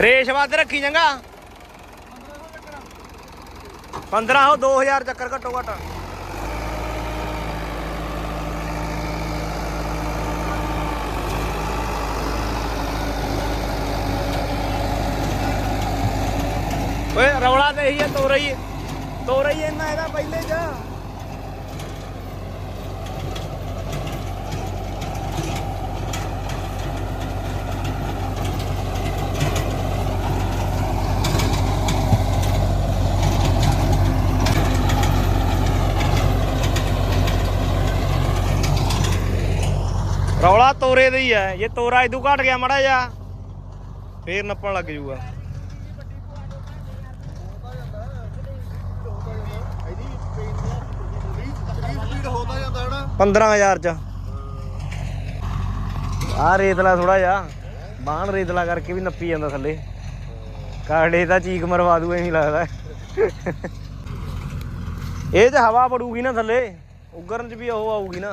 ਰੇਸ਼ ਵੱਧ ਰੱਖੀ ਚੰਗਾ। 15 ਹੋ 2000 ਚੱਕਰ ਘੱਟੋ ਘੱਟ। ਓਏ ਰੌਲਾ ਤੇ ਇਹੀ ਹੈ ਤੋਰਾ ਹੀ ਤੋਰਾ ਹੀ ਇੰਨਾ ਇਹਦਾ ਪਹਿਲੇ ਚ। ਰੌਲਾ ਤੋਰੇ ਦਾ ਹੀ ਹੈ ਜੇ ਤੋਰਾ ਇਦੂ ਘਟ ਗਿਆ ਮੜਾ ਜਾ ਫੇਰ ਨੱਪਣ ਲੱਗ ਜੂਗਾ। ਪੰਦਰਾਂ ਹਜ਼ਾਰ ਚ। ਆ ਰੇਤਲਾ ਥੋੜਾ ਜਾ ਬਾਣ ਰੇਤਲਾ ਕਰਕੇ ਵੀ ਨੱਪੀ ਜਾਂਦਾ ਥੱਲੇ। ਕਾੜੇ ਤਾਂ ਚੀਕ ਮਰਵਾ ਦੂ ਐਵੇਂ ਲੱਗਦਾ। ਇਹ ਤੇ ਹਵਾ ਬੜੂਗੀ ਨਾ ਥੱਲੇ, ਉਗਰਨ ਚ ਵੀ ਉਹ ਆਊਗੀ ਨਾ।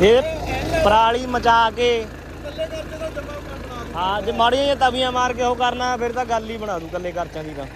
ਫੇਰ ਪਰਾਲੀ ਮਚਾ ਕੇ। ਹਾਂ, ਜੇ ਮਾੜੀਆਂ ਜਿਹੀਆਂ ਤਵੀਆਂ ਮਾਰ ਕੇ ਉਹ ਕਰਨਾ, ਫਿਰ ਤਾਂ ਗੱਲ ਹੀ ਬਣਾ ਦੂ ਕੱਲੇ ਖਰਚਾਂ ਦੀ ਤਾਂ।